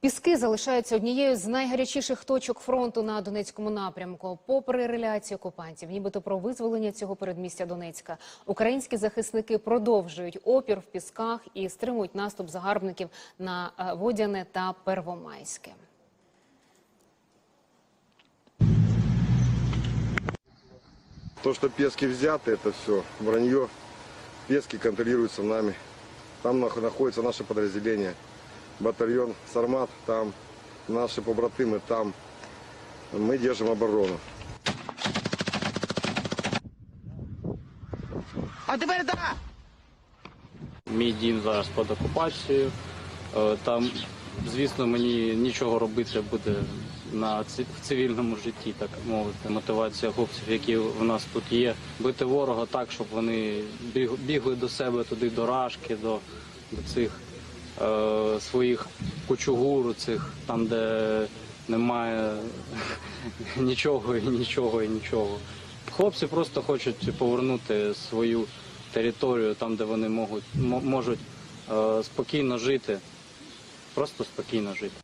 Піски залишаються однією з найгарячіших точок фронту на Донецькому напрямку. Попри реляцію окупантів, нібито про визволення цього передмістя Донецька, українські захисники продовжують опір в пісках і стримують наступ загарбників на е, Водяне та Первомайське. То, что пески взяты, это все вранье. Пески контролируются нами. Там нах- находится наше Батальон Сармат, там наши побратимы, там мы держим оборону. А тепер да! Мій дім зараз під окупацією. Е, Там, звісно, мені нічого робити буде на в цивільному житті, так мовити. Мотивація хлопців, які в нас тут є, бити ворога так, щоб вони бігли до себе туди, до рашки, до, до цих своїх кучугур, цих там, де немає нічого і нічого і нічого. Хлопці просто хочуть повернути свою територію там, де вони можуть, мо- можуть е, спокійно жити, просто спокійно жити.